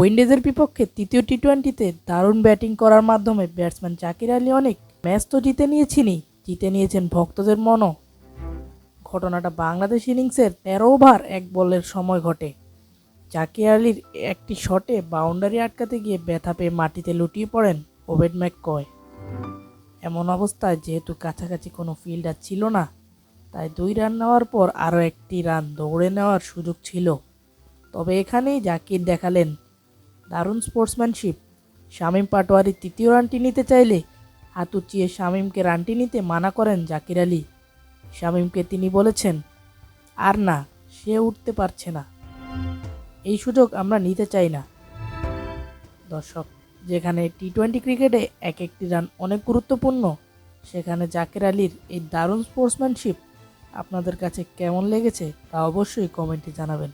উইন্ডিজের বিপক্ষে তৃতীয় টি টোয়েন্টিতে দারুণ ব্যাটিং করার মাধ্যমে ব্যাটসম্যান জাকির আলী অনেক ম্যাচ তো জিতে নিয়েছিনই জিতে নিয়েছেন ভক্তদের মনও। ঘটনাটা বাংলাদেশ ইনিংসের তেরো ওভার এক বলের সময় ঘটে। জাকির আলীর একটি শটে বাউন্ডারি আটকাতে গিয়ে ব্যথা পেয়ে মাটিতে লুটিয়ে পড়েন ওবেড ম্যাককয়। এমন অবস্থায় যেহেতু কাছাকাছি কোনো ফিল্ডার ছিল না, তাই দুই রান নেওয়ার পর আরও একটি রান দৌড়ে নেওয়ার সুযোগ ছিল। তবে এখানেই জাকির দেখালেন দারুণ স্পোর্টসম্যানশিপ। শামীম পাটোয়ারি তৃতীয় রানটি নিতে চাইলে হাত উঁচিয়ে শামীমকে রানটি নিতে মানা করেন জাকির আলী। শামীমকে তিনি বলেছেন, আর না, সে উঠতে পারছে না। এই সুযোগ আমরা নিতে চাই না। দর্শক, যেখানে টি টোয়েন্টি ক্রিকেটে এক একটি রান অনেক গুরুত্বপূর্ণ, সেখানে জাকির আলীর এই দারুণ স্পোর্টসম্যানশিপ আপনাদের কাছে কেমন লেগেছে তা অবশ্যই কমেন্টে জানাবেন।